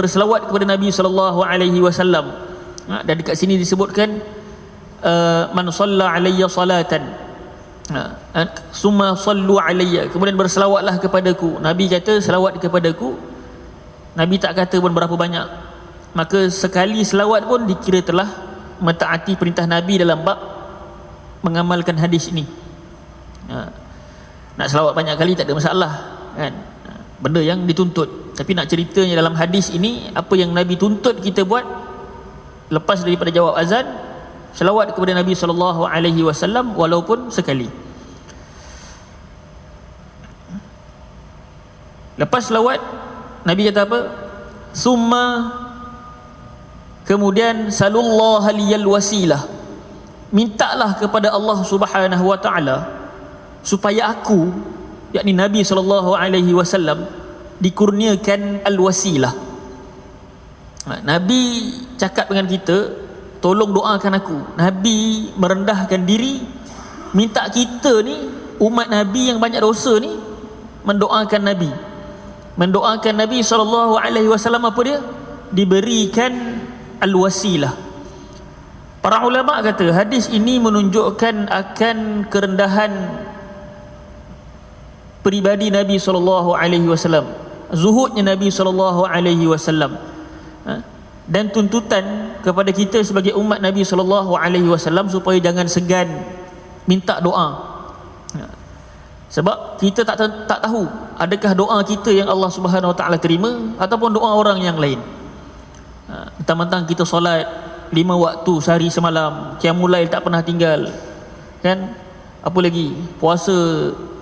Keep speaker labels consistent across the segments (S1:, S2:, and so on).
S1: berselawat kepada Nabi sallallahu alaihi wasallam. Ha, dan dekat sini disebutkan uh, man salla alayya salatan. Ha, summa sallu alayya. Kemudian berselawatlah kepadaku. Nabi kata selawat kepadaku. Nabi tak kata pun berapa banyak. Maka sekali selawat pun dikira telah mentaati perintah Nabi dalam bab mengamalkan hadis ini. Ha. nak selawat banyak kali tak ada masalah kan? Ha, benda yang dituntut tapi nak ceritanya dalam hadis ini apa yang Nabi tuntut kita buat lepas daripada jawab azan selawat kepada Nabi sallallahu alaihi wasallam walaupun sekali. Lepas selawat Nabi kata apa? Summa kemudian sallallahu aliyal wasilah. Mintalah kepada Allah Subhanahu wa taala supaya aku yakni Nabi sallallahu alaihi wasallam dikurniakan al-wasilah. Ha, Nabi cakap dengan kita tolong doakan aku. Nabi merendahkan diri minta kita ni umat Nabi yang banyak dosa ni mendoakan Nabi. Mendoakan Nabi SAW apa dia? Diberikan al-wasilah. Para ulama kata hadis ini menunjukkan akan kerendahan pribadi Nabi SAW zuhudnya Nabi sallallahu alaihi wasallam ha? dan tuntutan kepada kita sebagai umat Nabi sallallahu alaihi wasallam supaya jangan segan minta doa ha? sebab kita tak tak tahu adakah doa kita yang Allah Subhanahu wa taala terima ataupun doa orang yang lain ha? mentang-mentang kita solat lima waktu sehari semalam qiyamul lail tak pernah tinggal kan apa lagi puasa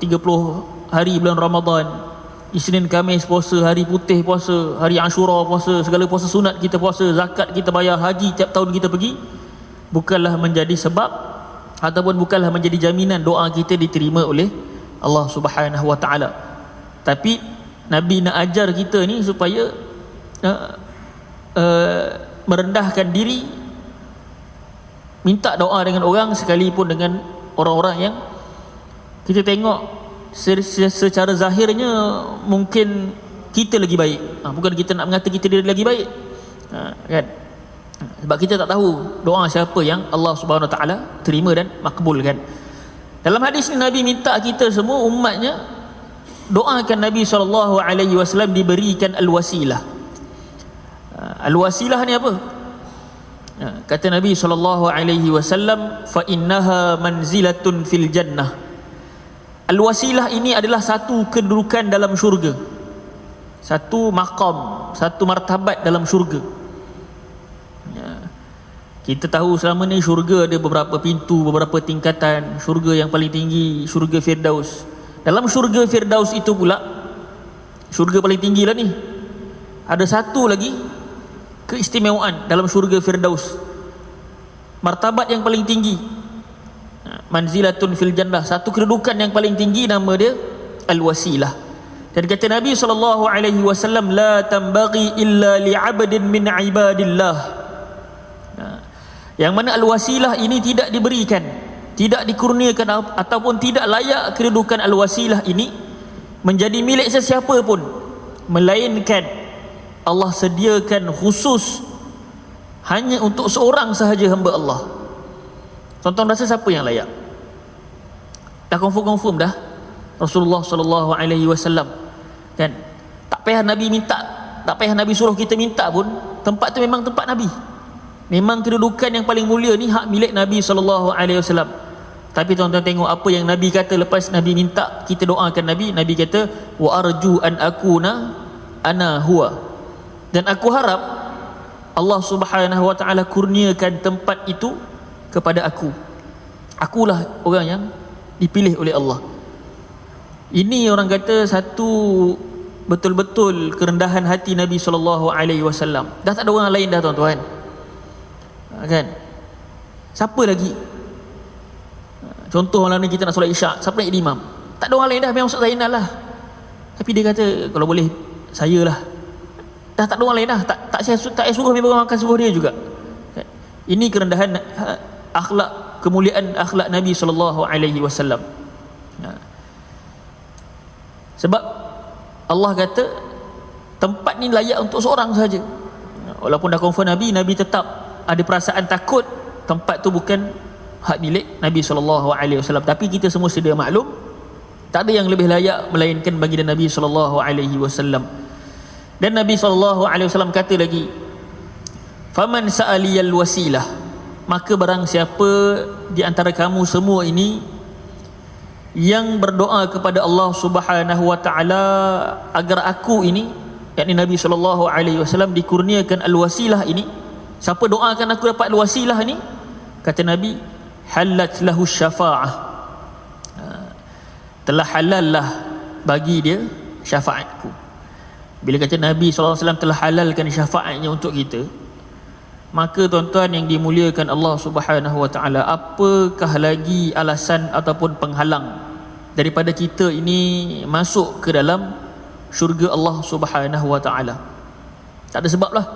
S1: 30 hari bulan Ramadan Isnin Khamis puasa, hari putih puasa, hari Ashura puasa, segala puasa sunat kita puasa, zakat kita bayar, haji tiap tahun kita pergi bukanlah menjadi sebab ataupun bukanlah menjadi jaminan doa kita diterima oleh Allah Subhanahu wa taala. Tapi Nabi nak ajar kita ni supaya uh, uh, merendahkan diri minta doa dengan orang sekalipun dengan orang-orang yang kita tengok secara zahirnya mungkin kita lagi baik. Ha, bukan kita nak mengata kita dia lagi baik. Ha, kan? Sebab kita tak tahu doa siapa yang Allah Subhanahu Wa Taala terima dan makbulkan. Dalam hadis ini Nabi minta kita semua umatnya doakan Nabi sallallahu alaihi wasallam diberikan al-wasilah. Ha, al-wasilah ni apa? Ha, kata Nabi sallallahu alaihi wasallam fa innaha manzilatun fil jannah Al-wasilah ini adalah satu kedudukan dalam syurga. Satu makam, satu martabat dalam syurga. Ya. Kita tahu selama ni syurga ada beberapa pintu, beberapa tingkatan. Syurga yang paling tinggi, syurga Firdaus. Dalam syurga Firdaus itu pula, syurga paling tinggi lah ni. Ada satu lagi keistimewaan dalam syurga Firdaus. Martabat yang paling tinggi manzilatun fil jannah. Satu kedudukan yang paling tinggi nama dia al wasilah dan kata Nabi sallallahu alaihi wasallam la tambaghi illa li 'abdin min ibadillah. Yang mana al wasilah ini tidak diberikan tidak dikurniakan ataupun tidak layak kedudukan al wasilah ini menjadi milik sesiapa pun melainkan Allah sediakan khusus hanya untuk seorang sahaja hamba Allah. Tonton rasa siapa yang layak? Dah confirm-confirm dah Rasulullah sallallahu alaihi wasallam. Kan? Tak payah Nabi minta, tak payah Nabi suruh kita minta pun, tempat tu memang tempat Nabi. Memang kedudukan yang paling mulia ni hak milik Nabi sallallahu alaihi wasallam. Tapi tuan-tuan tengok apa yang Nabi kata lepas Nabi minta kita doakan Nabi, Nabi kata wa arju an akuna ana huwa. Dan aku harap Allah Subhanahu wa taala kurniakan tempat itu kepada aku akulah orang yang dipilih oleh Allah. Ini orang kata satu betul-betul kerendahan hati Nabi sallallahu alaihi wasallam. Dah tak ada orang lain dah tuan-tuan. Ha, kan? Siapa lagi? Contoh malam ni kita nak solat isyak siapa nak jadi imam? Tak ada orang lain dah memang Ustaz Zainal lah. Tapi dia kata kalau boleh saya lah. Dah tak ada orang lain dah tak tak saya tak saya suruh memang akan suruh dia juga. Kan? ini kerendahan ha, akhlak kemuliaan akhlak Nabi sallallahu alaihi wasallam. Ya. Sebab Allah kata tempat ni layak untuk seorang saja walaupun dah confirm Nabi Nabi tetap ada perasaan takut tempat tu bukan hak milik Nabi SAW tapi kita semua sedia maklum tak ada yang lebih layak melainkan baginda Nabi SAW dan Nabi SAW kata lagi faman sa'aliyal wasilah maka barang siapa di antara kamu semua ini yang berdoa kepada Allah Subhanahu wa taala agar aku ini yakni Nabi sallallahu alaihi wasallam dikurniakan al-wasilah ini siapa doakan aku dapat al-wasilah ini? Kata Nabi halat lahu syafa'ah. Ha, telah halal lah bagi dia syafaatku. Bila kata Nabi SAW telah halalkan syafaatnya untuk kita maka tuan-tuan yang dimuliakan Allah Subhanahu wa taala apakah lagi alasan ataupun penghalang daripada kita ini masuk ke dalam syurga Allah Subhanahu wa taala tak ada sebab lah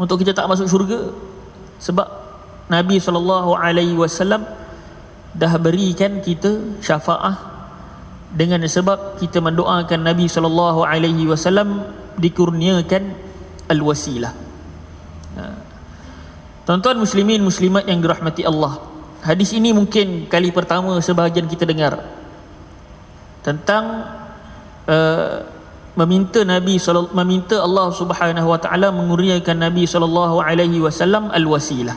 S1: untuk kita tak masuk syurga sebab Nabi sallallahu alaihi wasallam dah berikan kita syafaah dengan sebab kita mendoakan Nabi sallallahu alaihi wasallam dikurniakan al-wasilah. Tuan-tuan muslimin muslimat yang dirahmati Allah. Hadis ini mungkin kali pertama sebahagian kita dengar tentang uh, meminta Nabi meminta Allah Subhanahu wa taala mengurniakan Nabi sallallahu alaihi wasallam al-wasilah.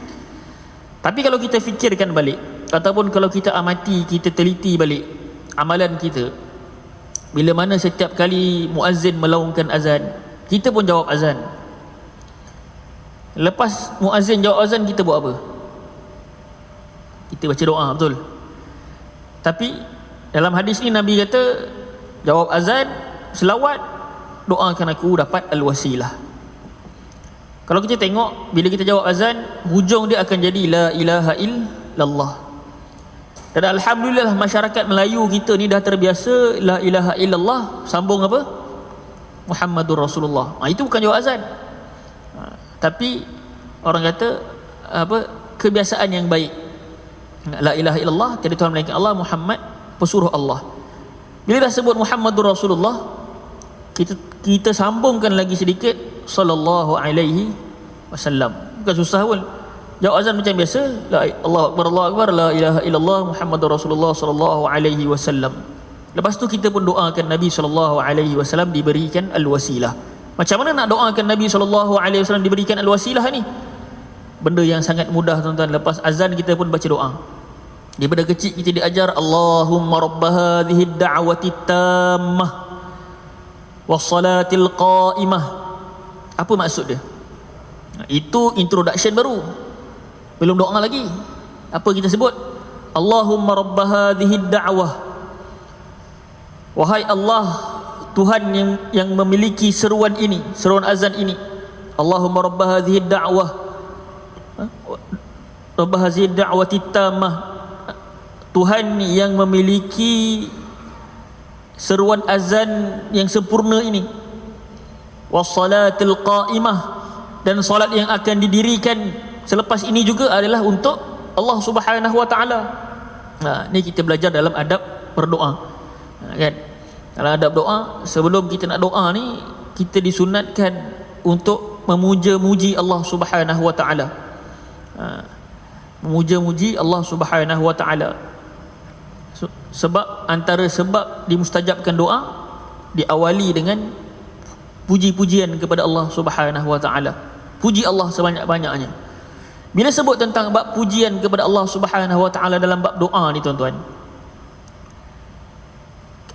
S1: Tapi kalau kita fikirkan balik ataupun kalau kita amati, kita teliti balik amalan kita bila mana setiap kali muazzin melaungkan azan, kita pun jawab azan. Lepas muazzin jawab azan kita buat apa? Kita baca doa betul. Tapi dalam hadis ni Nabi kata jawab azan, selawat, doakan aku dapat al-wasilah. Kalau kita tengok bila kita jawab azan, hujung dia akan jadi la ilaha illallah. Dan alhamdulillah masyarakat Melayu kita ni dah terbiasa la ilaha illallah sambung apa? Muhammadur Rasulullah. Ha, itu bukan jawab azan tapi orang kata apa kebiasaan yang baik. La ilaha illallah tiada tuhan melainkan Allah Muhammad pesuruh Allah. Bila dah sebut Muhammadur Rasulullah kita kita sambungkan lagi sedikit sallallahu alaihi wasallam. Bukan susah pun. Jawab azan macam biasa la Allah akbar Allah akbar la ilaha illallah Muhammadur Rasulullah sallallahu alaihi wasallam. Lepas tu kita pun doakan Nabi sallallahu alaihi wasallam diberikan al-wasilah macam mana nak doakan Nabi SAW diberikan al-wasilah ni? Benda yang sangat mudah tuan-tuan. Lepas azan kita pun baca doa. Daripada kecil kita diajar Allahumma rabba hadhihi da'wati tammah wassalatil qa'imah. Apa maksud dia? Itu introduction baru. Belum doa lagi. Apa kita sebut? Allahumma rabba hadhihi da'wah. Wahai Allah, Tuhan yang yang memiliki seruan ini, seruan azan ini. Allahumma rabb hadhihi da'wah. Ha? Rabb hadhihi da'wati tammah. Tuhan yang memiliki seruan azan yang sempurna ini. Wassalatil qa'imah dan salat yang akan didirikan selepas ini juga adalah untuk Allah Subhanahu wa taala. Nah, ni kita belajar dalam adab berdoa. Ha, kan? Dalam adab doa Sebelum kita nak doa ni Kita disunatkan Untuk memuja-muji Allah subhanahu wa ta'ala. Ha. Memuja-muji Allah subhanahu wa ta'ala. Sebab Antara sebab dimustajabkan doa Diawali dengan Puji-pujian kepada Allah subhanahu wa ta'ala. Puji Allah sebanyak-banyaknya. Bila sebut tentang bab pujian kepada Allah subhanahu wa ta'ala Dalam bab doa ni tuan-tuan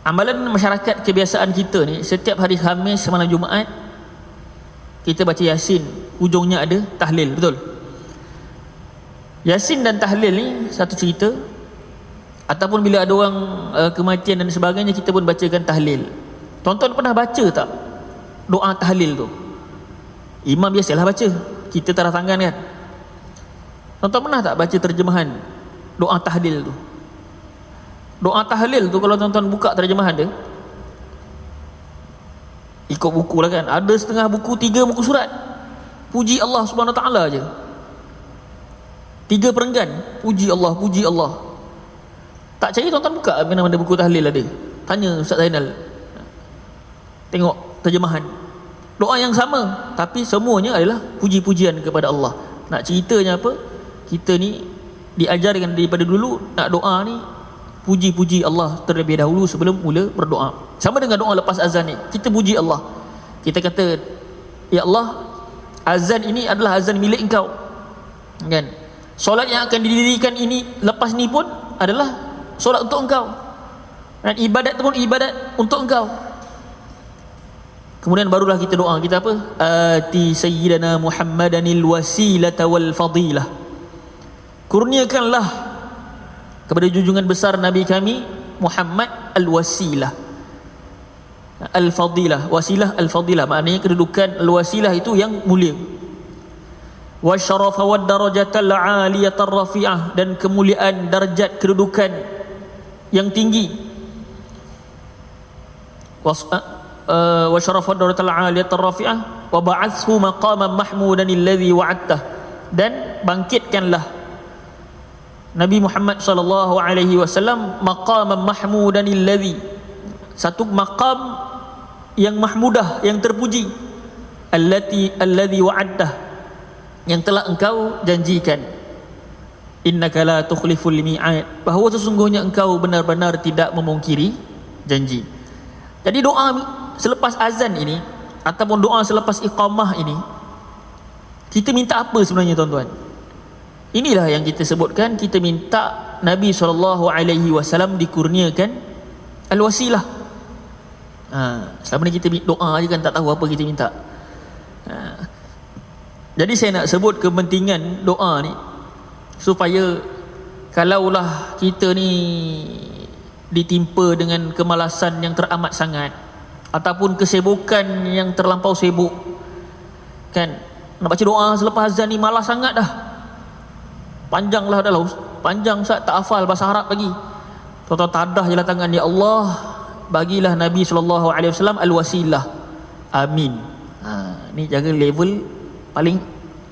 S1: Amalan masyarakat kebiasaan kita ni setiap hari Khamis malam Jumaat kita baca Yasin, hujungnya ada tahlil, betul? Yasin dan tahlil ni satu cerita ataupun bila ada orang uh, kematian dan sebagainya kita pun bacakan tahlil. Tonton pernah baca tak doa tahlil tu? Imam biasalah baca, kita tarah tangan kan. Tonton pernah tak baca terjemahan doa tahlil tu? Doa tahlil tu kalau tuan-tuan buka terjemahan dia Ikut buku lah kan. Ada setengah buku, tiga buku surat. Puji Allah subhanahu wa ta'ala je. Tiga perenggan. Puji Allah, puji Allah. Tak cari tuan-tuan buka Mana-mana buku tahlil ada. Tanya Ustaz Zainal. Tengok terjemahan. Doa yang sama tapi semuanya adalah puji-pujian kepada Allah. Nak ceritanya apa? Kita ni diajarkan daripada dulu nak doa ni puji-puji Allah terlebih dahulu sebelum mula berdoa. Sama dengan doa lepas azan ni kita puji Allah. Kita kata ya Allah azan ini adalah azan milik engkau. Kan? Solat yang akan didirikan ini lepas ni pun adalah solat untuk engkau. Dan ibadat pun ibadat untuk engkau. Kemudian barulah kita doa. Kita apa? Ati sayyidana Muhammadanil wasilata wal fadilah. Kurniakanlah kepada junjungan besar Nabi kami Muhammad al-wasilah. Al-fadilah, wasilah al-fadilah maknanya kedudukan al-wasilah itu yang mulia. Wa syarafa wad darajatal aliyatar rafi'ah dan kemuliaan darjat kedudukan yang tinggi. Was, uh, wa syarafa darajatal aliyatar rafi'ah wa ba'athu maqaman mahmudan alladhi wa'adtah dan bangkitkanlah Nabi Muhammad sallallahu alaihi wasallam maqaman mahmudan alladhi. Satu maqam yang mahmudah yang terpuji. Allati alladhi wa'adtah yang telah engkau janjikan. Innaka la tukhliful mi'ad. Bahawa sesungguhnya engkau benar-benar tidak memungkiri janji. Jadi doa selepas azan ini ataupun doa selepas iqamah ini kita minta apa sebenarnya tuan-tuan inilah yang kita sebutkan kita minta Nabi SAW dikurniakan al-wasilah. Ha, selama ni kita doa je kan tak tahu apa kita minta. Ha, jadi saya nak sebut kepentingan doa ni supaya kalaulah kita ni ditimpa dengan kemalasan yang teramat sangat ataupun kesibukan yang terlampau sibuk kan? Nak baca doa selepas azan ni malas sangat dah panjang lah dah lah panjang Ustaz tak hafal bahasa Arab lagi. Tuan-tuan tadah je lah tangan ya Allah bagilah Nabi SAW al-wasilah. Amin. Ha, ni jaga level paling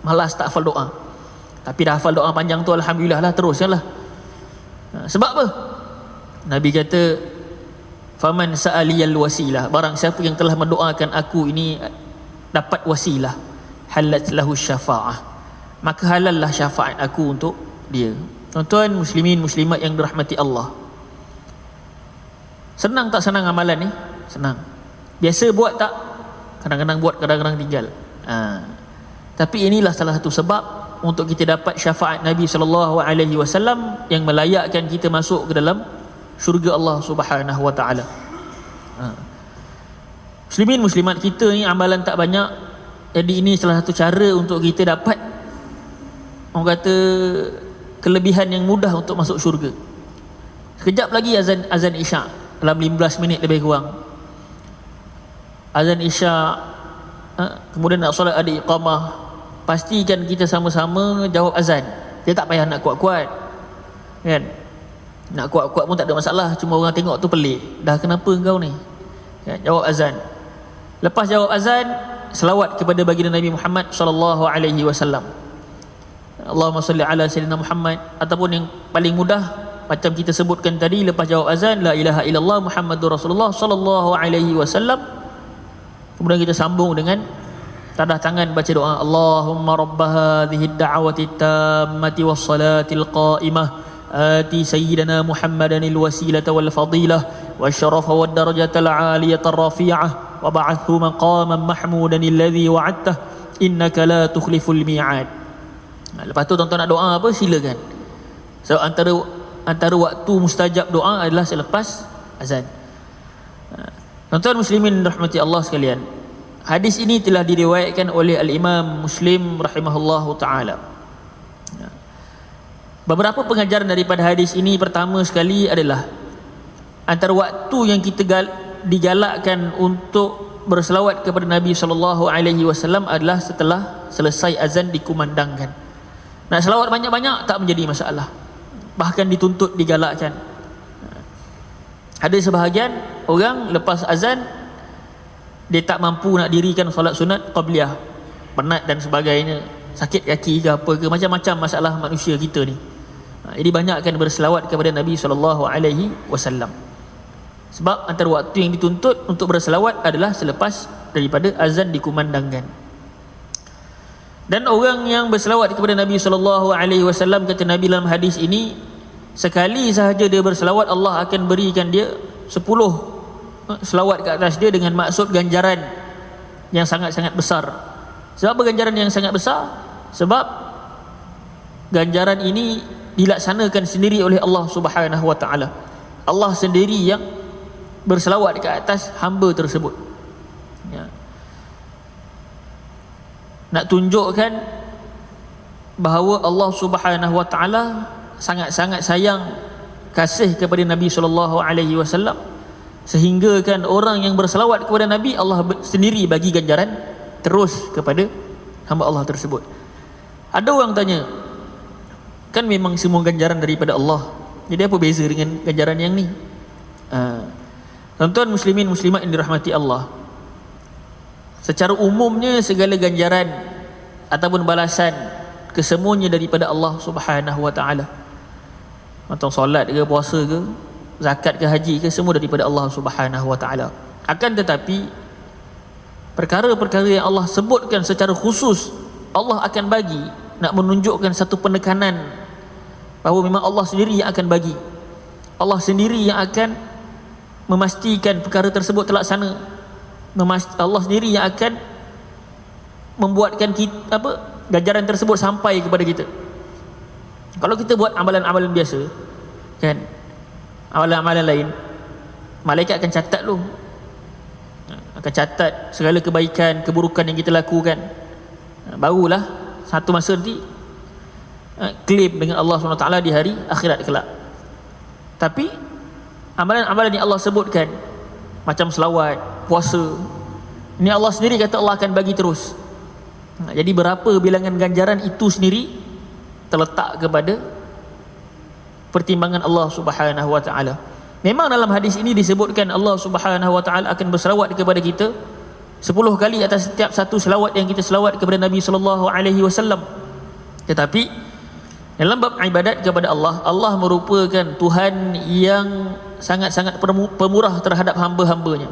S1: malas tak hafal doa. Tapi dah hafal doa panjang tu Alhamdulillah lah terus lah. Ha, sebab apa? Nabi kata faman sa'aliyal wasilah. Barang siapa yang telah mendoakan aku ini dapat wasilah. Halat lahu syafa'ah maka halallah syafaat aku untuk dia tuan-tuan muslimin muslimat yang dirahmati Allah senang tak senang amalan ni senang biasa buat tak kadang-kadang buat kadang-kadang tinggal ha. tapi inilah salah satu sebab untuk kita dapat syafaat Nabi sallallahu alaihi wasallam yang melayakkan kita masuk ke dalam syurga Allah Subhanahu wa taala. Ha. Muslimin muslimat kita ni amalan tak banyak. Jadi ini salah satu cara untuk kita dapat orang kata kelebihan yang mudah untuk masuk syurga. Sekejap lagi azan azan Isya dalam 15 minit lebih kurang. Azan Isya ha, kemudian nak solat ada iqamah pastikan kita sama-sama jawab azan. Dia tak payah nak kuat-kuat. Kan? Nak kuat-kuat pun tak ada masalah Cuma orang tengok tu pelik Dah kenapa engkau ni ya, Jawab azan Lepas jawab azan Selawat kepada baginda Nabi Muhammad Sallallahu alaihi wasallam Allahumma salli ala Sayyidina Muhammad Ataupun yang paling mudah Macam kita sebutkan tadi Lepas jawab azan La ilaha illallah Muhammadur Rasulullah Sallallahu alaihi wasallam Kemudian kita sambung dengan Tadah tangan baca doa Allahumma rabba hadhihi da'awati tammati wassalatil qa'imah آتي سيدنا محمدا الوسيلة والفضيلة والشرف والدرجة العالية الرفيعة وبعثه مقاما محمودا الذي وعدته إنك لا تخلف الميعاد Lepas tu tuan-tuan nak doa apa silakan. So antara antara waktu mustajab doa adalah selepas azan. Tuan-tuan muslimin rahmati Allah sekalian. Hadis ini telah diriwayatkan oleh al-Imam Muslim rahimahullahu taala. Beberapa pengajaran daripada hadis ini pertama sekali adalah antara waktu yang kita gal, digalakkan untuk berselawat kepada Nabi sallallahu alaihi wasallam adalah setelah selesai azan dikumandangkan. Nak selawat banyak-banyak tak menjadi masalah. Bahkan dituntut digalakkan. Ada sebahagian orang lepas azan dia tak mampu nak dirikan solat sunat qabliyah. Penat dan sebagainya. Sakit kaki ke apa ke macam-macam masalah manusia kita ni. Ha, jadi banyakkan berselawat kepada Nabi sallallahu alaihi wasallam. Sebab antara waktu yang dituntut untuk berselawat adalah selepas daripada azan dikumandangkan dan orang yang berselawat kepada Nabi sallallahu alaihi wasallam kata Nabi dalam hadis ini sekali sahaja dia berselawat Allah akan berikan dia 10 eh, selawat ke atas dia dengan maksud ganjaran yang sangat-sangat besar. Sebab apa ganjaran yang sangat besar? Sebab ganjaran ini dilaksanakan sendiri oleh Allah Subhanahu wa taala. Allah sendiri yang berselawat ke atas hamba tersebut ya. Nak tunjukkan bahawa Allah Subhanahu wa taala sangat-sangat sayang kasih kepada Nabi sallallahu alaihi wasallam sehingga kan orang yang berselawat kepada Nabi Allah sendiri bagi ganjaran terus kepada hamba Allah tersebut. Ada orang tanya, kan memang semua ganjaran daripada Allah. Jadi apa beza dengan ganjaran yang ni? Uh, tuan-tuan muslimin muslimat yang dirahmati Allah. Secara umumnya segala ganjaran ataupun balasan kesemuanya daripada Allah Subhanahu wa taala. Atau solat ke puasa ke zakat ke haji ke semua daripada Allah Subhanahu wa taala. Akan tetapi perkara-perkara yang Allah sebutkan secara khusus Allah akan bagi nak menunjukkan satu penekanan bahawa memang Allah sendiri yang akan bagi. Allah sendiri yang akan memastikan perkara tersebut terlaksana Allah sendiri yang akan membuatkan kita apa ganjaran tersebut sampai kepada kita. Kalau kita buat amalan-amalan biasa kan amalan-amalan lain malaikat akan catat lu. Akan catat segala kebaikan keburukan yang kita lakukan. Barulah satu masa nanti klaim dengan Allah SWT di hari akhirat kelak. Tapi amalan-amalan yang Allah sebutkan macam selawat puasa ini Allah sendiri kata Allah akan bagi terus jadi berapa bilangan ganjaran itu sendiri terletak kepada pertimbangan Allah Subhanahu wa taala. Memang dalam hadis ini disebutkan Allah Subhanahu wa taala akan berselawat kepada kita 10 kali atas setiap satu selawat yang kita selawat kepada Nabi sallallahu alaihi wasallam. Tetapi dalam bab ibadat kepada Allah, Allah merupakan Tuhan yang sangat-sangat pemurah terhadap hamba-hambanya.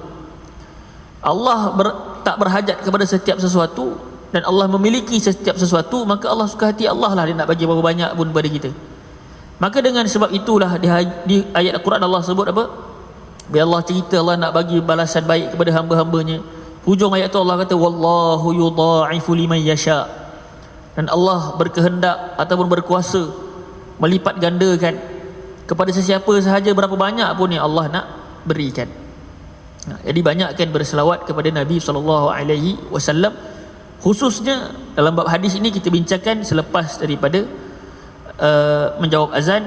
S1: Allah ber, tak berhajat kepada setiap sesuatu dan Allah memiliki setiap sesuatu maka Allah suka hati Allah lah dia nak bagi berapa banyak pun kepada kita. Maka dengan sebab itulah di, di ayat Al-Quran Allah sebut apa? Bila Allah cerita Allah nak bagi balasan baik kepada hamba-hambanya. Hujung ayat tu Allah kata wallahu yudha'ifu liman yasha. Dan Allah berkehendak ataupun berkuasa melipat gandakan kepada sesiapa sahaja berapa banyak pun yang Allah nak berikan jadi banyakkan berselawat kepada Nabi sallallahu alaihi wasallam. Khususnya dalam bab hadis ini kita bincangkan selepas daripada uh, menjawab azan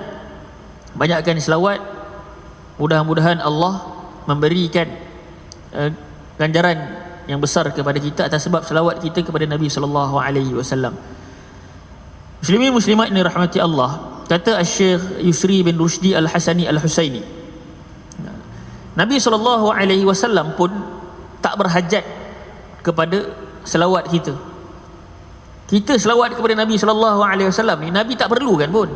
S1: banyakkan selawat mudah-mudahan Allah memberikan uh, ganjaran yang besar kepada kita atas sebab selawat kita kepada Nabi sallallahu alaihi wasallam. Muslimin muslimat ini rahmati Allah kata Syekh Yusri bin Rushdi Al-Hasani Al-Husaini Nabi sallallahu alaihi wasallam pun tak berhajat kepada selawat kita. Kita selawat kepada Nabi sallallahu alaihi wasallam ni Nabi tak perlu kan pun.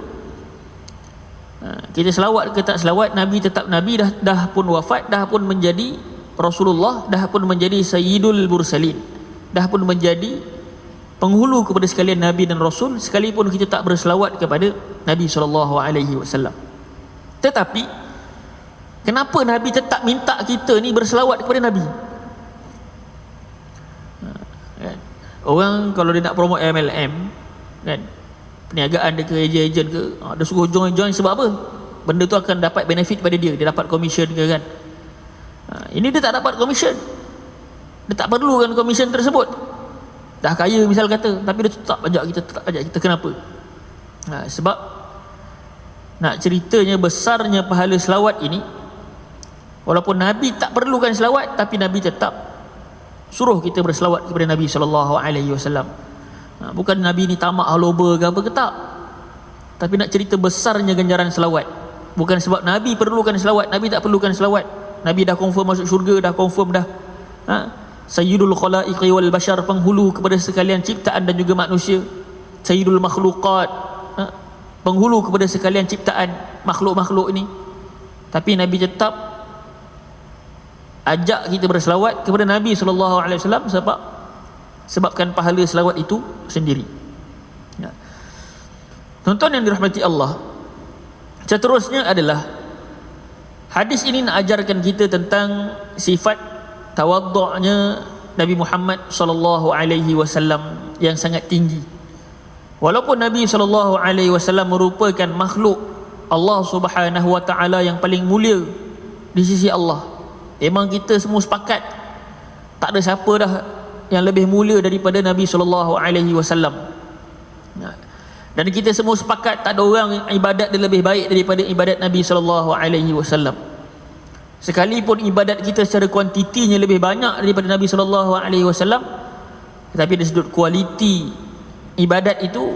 S1: Ha, kita selawat ke tak selawat Nabi tetap Nabi dah dah pun wafat dah pun menjadi Rasulullah dah pun menjadi Sayyidul Mursalin dah pun menjadi penghulu kepada sekalian Nabi dan Rasul sekalipun kita tak berselawat kepada Nabi sallallahu alaihi wasallam. Tetapi kenapa Nabi tetap minta kita ni berselawat kepada Nabi? Orang kalau dia nak promote MLM kan? Perniagaan dia ke ejen-ejen ke ha, dia suruh join join sebab apa? Benda tu akan dapat benefit pada dia dia dapat commission ke kan? Ha, ini dia tak dapat commission. Dia tak perlu kan commission tersebut. Dah kaya misal kata tapi dia tetap ajak kita tetap ajak kita. Kenapa? Ha, sebab nak ceritanya besarnya pahala selawat ini walaupun Nabi tak perlukan selawat tapi Nabi tetap suruh kita berselawat kepada Nabi sallallahu alaihi wasallam. Ha, bukan Nabi ni tamak haloba ke apa ke tak. Tapi nak cerita besarnya ganjaran selawat. Bukan sebab Nabi perlukan selawat, Nabi tak perlukan selawat. Nabi dah confirm masuk syurga, dah confirm dah. Ha? Sayyidul khalaiqi wal bashar penghulu kepada sekalian ciptaan dan juga manusia. Sayyidul makhluqat. Ha? Penghulu kepada sekalian ciptaan makhluk-makhluk ini. Tapi Nabi tetap ajak kita berselawat kepada Nabi sallallahu alaihi wasallam sebab sebabkan pahala selawat itu sendiri. Ya. Tonton yang dirahmati Allah. Seterusnya adalah hadis ini nak ajarkan kita tentang sifat tawaddu'nya Nabi Muhammad sallallahu alaihi wasallam yang sangat tinggi. Walaupun Nabi sallallahu alaihi wasallam merupakan makhluk Allah Subhanahu wa taala yang paling mulia di sisi Allah. Memang kita semua sepakat tak ada siapa dah yang lebih mulia daripada Nabi sallallahu alaihi wasallam. Dan kita semua sepakat tak ada orang ibadat dia lebih baik daripada ibadat Nabi sallallahu alaihi wasallam. Sekalipun ibadat kita secara kuantitinya lebih banyak daripada Nabi sallallahu alaihi wasallam, tetapi dari sudut kualiti ibadat itu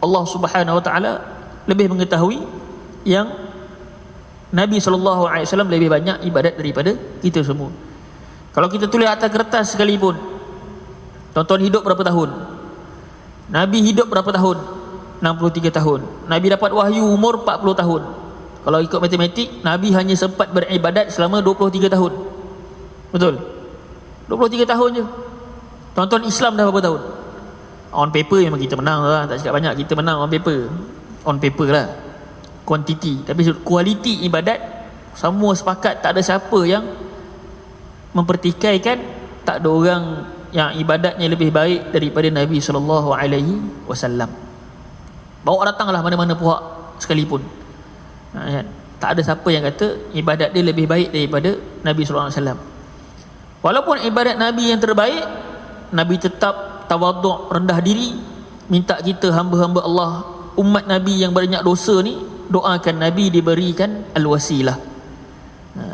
S1: Allah Subhanahu wa taala lebih mengetahui yang Nabi wasallam lebih banyak ibadat daripada kita semua. Kalau kita tulis atas kertas sekalipun, tonton hidup berapa tahun? Nabi hidup berapa tahun? 63 tahun. Nabi dapat wahyu umur 40 tahun. Kalau ikut matematik Nabi hanya sempat beribadat selama 23 tahun. Betul? 23 tahun je. Tonton Islam dah berapa tahun? On paper memang kita menang lah tak cakap banyak kita menang on paper. On paper lah kuantiti tapi kualiti ibadat semua sepakat tak ada siapa yang mempertikaikan tak ada orang yang ibadatnya lebih baik daripada Nabi sallallahu alaihi wasallam. Bawa datanglah mana-mana puak sekalipun. Ha, kan? tak ada siapa yang kata ibadat dia lebih baik daripada Nabi SAW walaupun ibadat Nabi yang terbaik Nabi tetap tawaduk rendah diri minta kita hamba-hamba Allah umat Nabi yang banyak dosa ni doakan Nabi diberikan al-wasilah ha.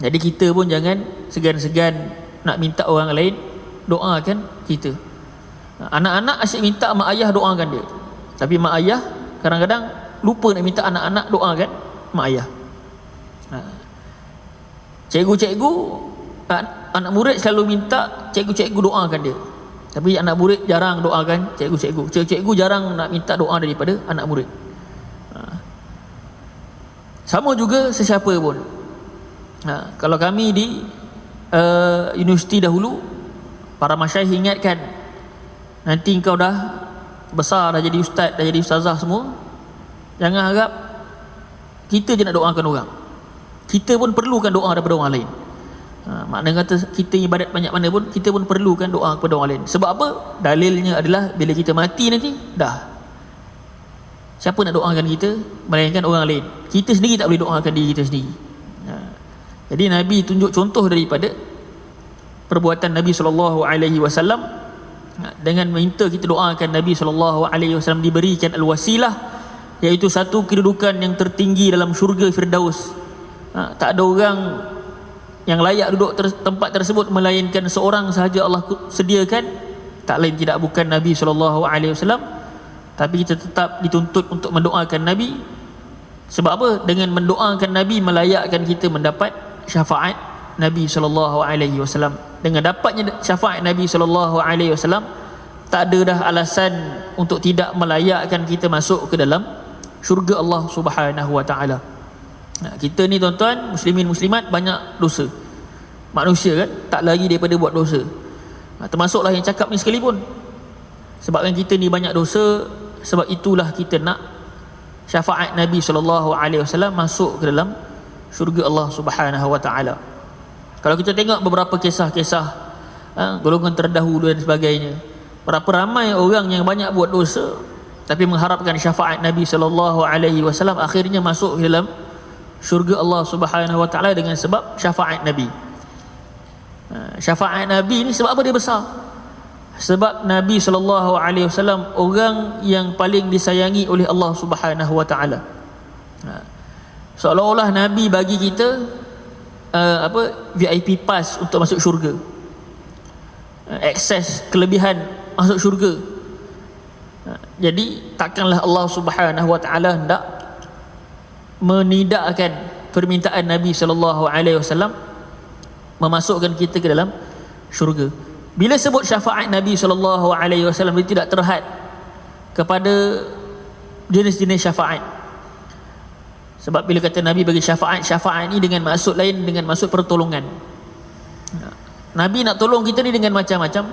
S1: jadi kita pun jangan segan-segan nak minta orang lain doakan kita ha, anak-anak asyik minta mak ayah doakan dia tapi mak ayah kadang-kadang lupa nak minta anak-anak doa kan mak ayah. Ha. Cikgu-cikgu anak murid selalu minta cikgu-cikgu doakan dia. Tapi anak murid jarang doakan cikgu-cikgu. Cikgu-cikgu jarang nak minta doa daripada anak murid. Sama juga sesiapa pun. Ha. Kalau kami di uh, universiti dahulu para masyayikh ingatkan nanti kau dah besar dah jadi ustaz dah jadi ustazah semua jangan harap kita je nak doakan orang kita pun perlukan doa daripada orang lain ha, maknanya kata kita ibadat banyak mana pun kita pun perlukan doa kepada orang lain sebab apa dalilnya adalah bila kita mati nanti dah siapa nak doakan kita melainkan orang lain. Kita sendiri tak boleh doakan diri kita sendiri. Ha. jadi Nabi tunjuk contoh daripada perbuatan Nabi SAW Ha, dengan minta kita doakan Nabi wasallam diberikan al-wasilah iaitu satu kedudukan yang tertinggi dalam syurga firdaus. Ha, tak ada orang yang layak duduk ter- tempat tersebut melainkan seorang sahaja Allah sediakan. Tak lain tidak bukan Nabi wasallam tapi kita tetap dituntut untuk mendoakan Nabi sebab apa dengan mendoakan Nabi melayakkan kita mendapat syafaat Nabi wasallam dengan dapatnya syafaat Nabi wasallam tak ada dah alasan untuk tidak melayakkan kita masuk ke dalam syurga Allah Subhanahu wa taala. Kita ni tuan-tuan muslimin muslimat banyak dosa. Manusia kan tak lagi daripada buat dosa. Termasuklah yang cakap ni sekalipun. Sebabkan kita ni banyak dosa sebab itulah kita nak syafaat Nabi sallallahu alaihi wasallam masuk ke dalam syurga Allah Subhanahu wa taala. Kalau kita tengok beberapa kisah-kisah ha, golongan terdahulu dan sebagainya, berapa ramai orang yang banyak buat dosa tapi mengharapkan syafaat Nabi sallallahu alaihi wasallam akhirnya masuk dalam syurga Allah Subhanahu wa taala dengan sebab syafaat Nabi. Ha, syafaat Nabi ni sebab apa dia besar? Sebab Nabi sallallahu alaihi wasallam orang yang paling disayangi oleh Allah Subhanahu wa taala. Ha, seolah-olah Nabi bagi kita uh, apa VIP pass untuk masuk syurga. Uh, akses kelebihan masuk syurga. Uh, jadi takkanlah Allah Subhanahu wa taala hendak menidakkan permintaan Nabi sallallahu alaihi wasallam memasukkan kita ke dalam syurga bila sebut syafaat Nabi sallallahu alaihi wasallam dia tidak terhad kepada jenis-jenis syafaat sebab bila kata Nabi bagi syafaat, syafaat ini dengan maksud lain dengan maksud pertolongan. Nabi nak tolong kita ni dengan macam-macam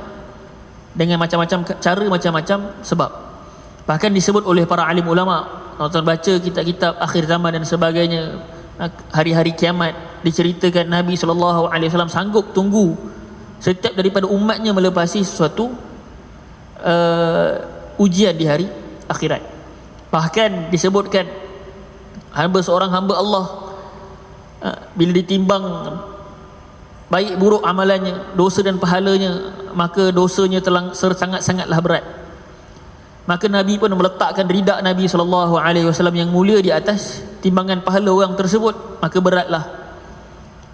S1: dengan macam-macam cara macam-macam sebab bahkan disebut oleh para alim ulama tuan baca kitab-kitab akhir zaman dan sebagainya hari-hari kiamat diceritakan Nabi SAW sanggup tunggu setiap daripada umatnya melepasi sesuatu uh, ujian di hari akhirat. Bahkan disebutkan hamba seorang hamba Allah uh, bila ditimbang baik buruk amalannya dosa dan pahalanya maka dosanya telah sangat-sangatlah berat. Maka Nabi pun meletakkan ridak Nabi sallallahu alaihi wasallam yang mulia di atas timbangan pahala orang tersebut maka beratlah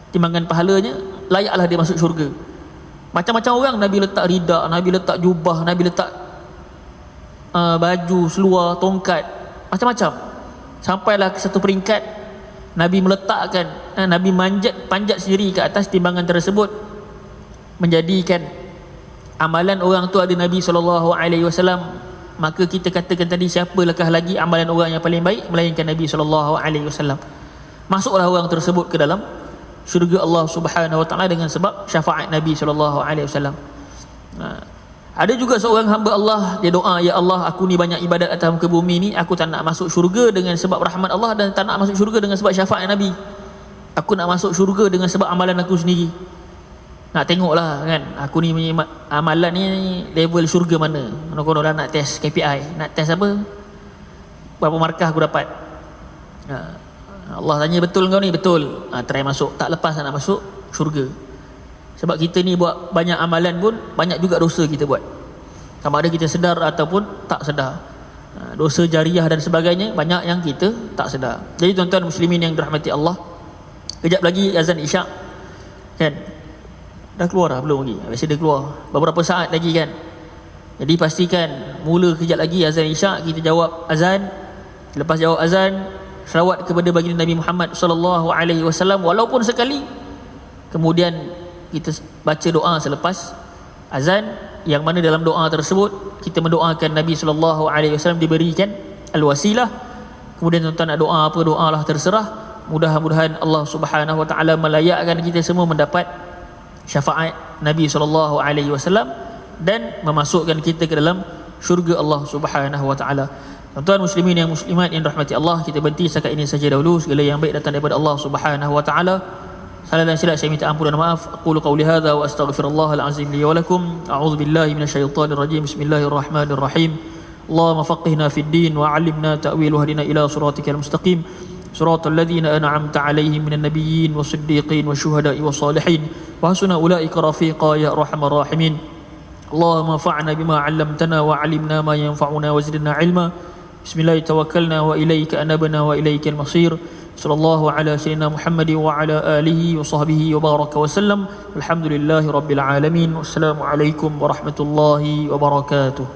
S1: timbangan pahalanya layaklah dia masuk syurga macam-macam orang Nabi letak ridak Nabi letak jubah Nabi letak uh, baju seluar tongkat. Macam-macam. Sampailah ke satu peringkat Nabi meletakkan eh, Nabi manjat panjat sendiri ke atas timbangan tersebut menjadikan amalan orang tu ada Nabi sallallahu alaihi wasallam. Maka kita katakan tadi siapalahkah lagi amalan orang yang paling baik melainkan Nabi sallallahu alaihi wasallam? Masuklah orang tersebut ke dalam syurga Allah Subhanahu wa taala dengan sebab syafaat Nabi sallallahu alaihi wasallam ada juga seorang hamba Allah dia doa ya Allah aku ni banyak ibadat atas muka bumi ni aku tak nak masuk syurga dengan sebab rahmat Allah dan tak nak masuk syurga dengan sebab syafaat Nabi. Aku nak masuk syurga dengan sebab amalan aku sendiri. Nak tengoklah kan aku ni amalan ni level syurga mana. Mana lah nak test KPI, nak test apa? Berapa markah aku dapat? Ha. Allah tanya betul kau ni betul. Ha, try masuk. Tak lepas nak masuk syurga. Sebab kita ni buat banyak amalan pun banyak juga dosa kita buat. Sama ada kita sedar ataupun tak sedar. Ha, dosa jariah dan sebagainya banyak yang kita tak sedar. Jadi tuan-tuan muslimin yang dirahmati Allah, kejap lagi azan Isyak kan. Dah keluar dah belum lagi? Biasa dia keluar beberapa saat lagi kan. Jadi pastikan mula kejap lagi azan Isyak kita jawab azan. Lepas jawab azan, selawat kepada baginda Nabi Muhammad sallallahu alaihi wasallam walaupun sekali. Kemudian kita baca doa selepas azan yang mana dalam doa tersebut kita mendoakan Nabi sallallahu alaihi wasallam diberikan al-wasilah. Kemudian tuan-tuan nak doa apa doalah terserah. Mudah-mudahan Allah Subhanahu wa taala melayakkan kita semua mendapat syafaat Nabi sallallahu alaihi wasallam dan memasukkan kita ke dalam syurga Allah Subhanahu wa taala Tuan-tuan muslimin yang muslimat yang rahmati Allah kita berhenti setakat ini saja dahulu segala yang baik datang daripada Allah Subhanahu wa taala Salah dan silap saya minta ampun dan maaf. Aku qauli hadza wa astaghfirullah al-azim li wa lakum. A'udzu billahi minasyaitonir rajim. Bismillahirrahmanirrahim. Allahumma faqihna fid din wa 'allimna ta'wil wa hadina ila siratikal mustaqim. صراط الذين أنعمت عليهم من النبيين والصديقين والشهداء والصالحين وحسن أولئك رفيقا يا أرحم الراحمين اللهم انفعنا بما علمتنا وعلمنا ما ينفعنا وزدنا علما بسم الله توكلنا وإليك أنبنا وإليك المصير صلى الله على سيدنا محمد وعلى آله وصحبه وبارك وسلم الحمد لله رب العالمين والسلام عليكم ورحمة الله وبركاته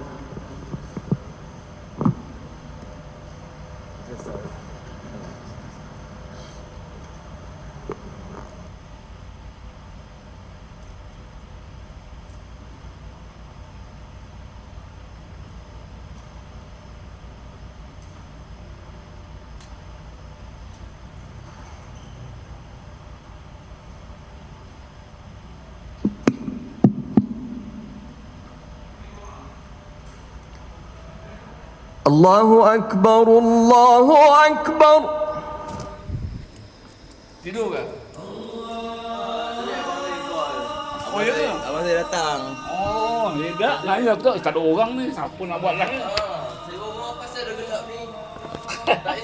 S2: الله أكبر الله أكبر
S3: Tidur ke? Oh ya ke?
S2: Abang saya datang
S3: Oh, ni dah. Lain lah tu. Tak ada orang ni. Siapa nak buat lah?
S2: Saya bawa pasal dah gelap ni Tak